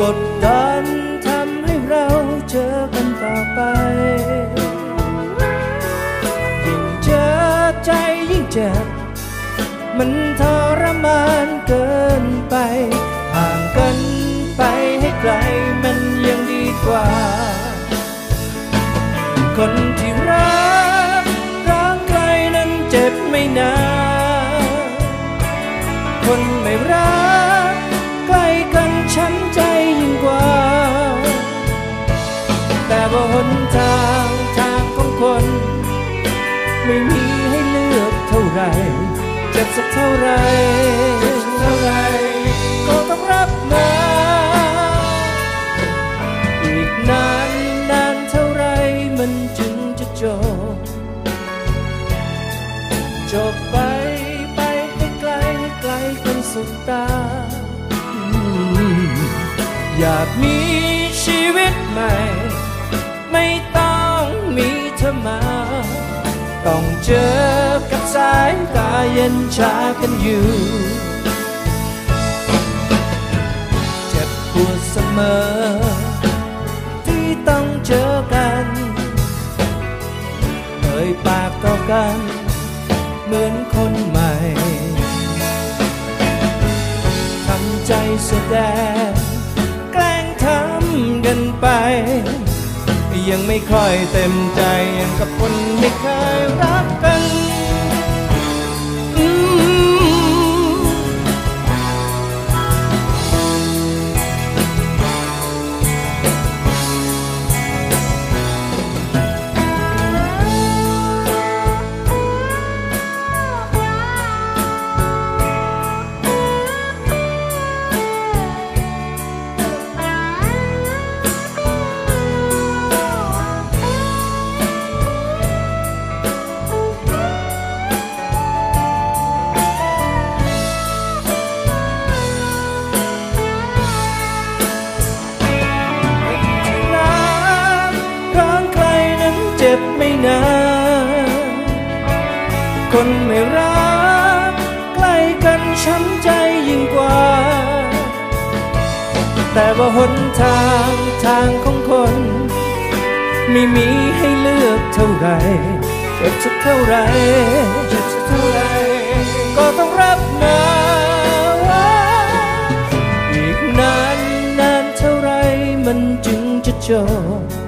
กดดันทำให้เราเจอกันต่อไปยิ่งเจอใจยิ่งเจ็บมันทรมานเกินไป ห่างกันไปให้ไกลมันยังดีกว่า คนที่รักรักใครนั้นเจ็บไม่นาน คนไม่รักใกล้กันช้ำ นทางทางของคน ไม่มีให้เลือกเท่าไรเจ็บสักเท่าไรเท่าไรก็ต้องรับมาอีกนานนานเท่าไรมันจึงจะจบจบไปไปให้ไกลไกลกันสุดตา อยากมีชีวิตใหม่ ต้องเจอกับสายตาเย็นชากันอยู่ เจ็บปวดเสมอ ที่ต้องเจอกันเอ่ยปากต่อกัน เหมือนคนใหม่ ทำใจแสดง ยังไม่ค่อยเต็มใจยังกับคนไม่เคยรักกัน นานคนไม่รักใกล้กันช้ำใจยิ่งกว่า แต่ว่าหนทางทางของคน ไม่มีให้เลือกเท่าไหรเจ็บสักเท่าไหรเจ็บสักเท่าไหรก็ต้องรับมาว่าอีกนานนานเท่าไรมันจึงจะจบ